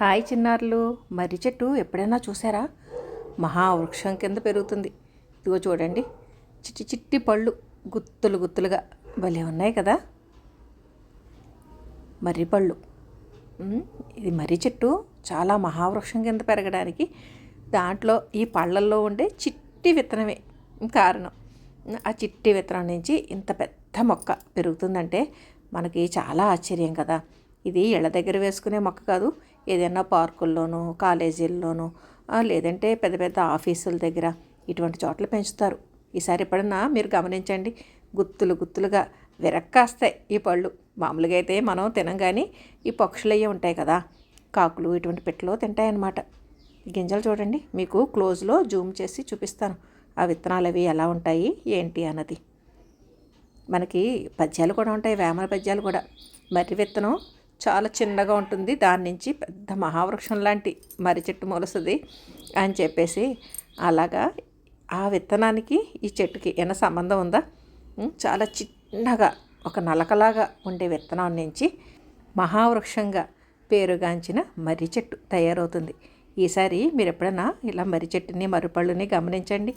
Hi చిన్నారులు మర్రి చెట్టు ఎప్పుడైనా చూసారా? మహావృక్షం కింద పెరుగుతుంది. ఇదిగో చూడండి. చిట్టి చిట్టి పళ్ళు గుత్తులు గుత్తులుగా భలే ఉన్నాయి కదా? మర్రి పళ్ళు. ఇది మర్రి చెట్టు. చాలా మహావృక్షం కింద పెరగడానికి దాంట్లో ఈ పళ్ళల్లో ఉండే చిట్టి విత్తనమే కారణం. ఆ చిట్టి విత్తనం నుంచి ఇంత పెద్ద మొక్క పెరుగుతుందంటే మనకి చాలా ఆశ్చర్యం కదా. ఇది ఇళ్ళ దగ్గర వేసుకునే మొక్క కాదు. ఏదైనా పార్కుల్లోనూ కాలేజీల్లోనూ లేదంటే పెద్ద పెద్ద ఆఫీసుల దగ్గర ఇటువంటి చోట్ల పెంచుతారు. ఈసారి ఎప్పుడన్నా మీరు గమనించండి. గుత్తులు గుత్తులుగా విరక్కాస్తాయి ఈ పళ్ళు. మామూలుగా అయితే మనం తినం కానీ ఈ పక్షులు అయ్యి ఉంటాయి కదా. కాకులు ఇటువంటి పెట్టలో తింటాయన్నమాట. గింజలు చూడండి. మీకు క్లోజ్లో జూమ్ చేసి చూపిస్తాను. ఆ విత్తనాలు అవి ఎలా ఉంటాయి ఏంటి అన్నది. మనకి పద్యాలు కూడా ఉంటాయి వేమన పద్యాలు కూడా. మర్రి విత్తనం చాలా చిన్నగా ఉంటుంది. దాని నుంచి పెద్ద మహావృక్షం లాంటి మర్రి చెట్టు మొలుస్తుంది అని చెప్పేసి అలాగా ఆ విత్తనానికి ఈ చెట్టుకి ఏమైనా సంబంధం ఉందా? చాలా చిన్నగా ఒక నలకలాగా ఉండే విత్తనం నుంచి మహావృక్షంగా పేరుగాంచిన మర్రి చెట్టు తయారవుతుంది. ఈసారి మీరు ఎప్పుడైనా ఇలా మర్రి చెట్టుని మర్రిపళ్ళుని గమనించండి.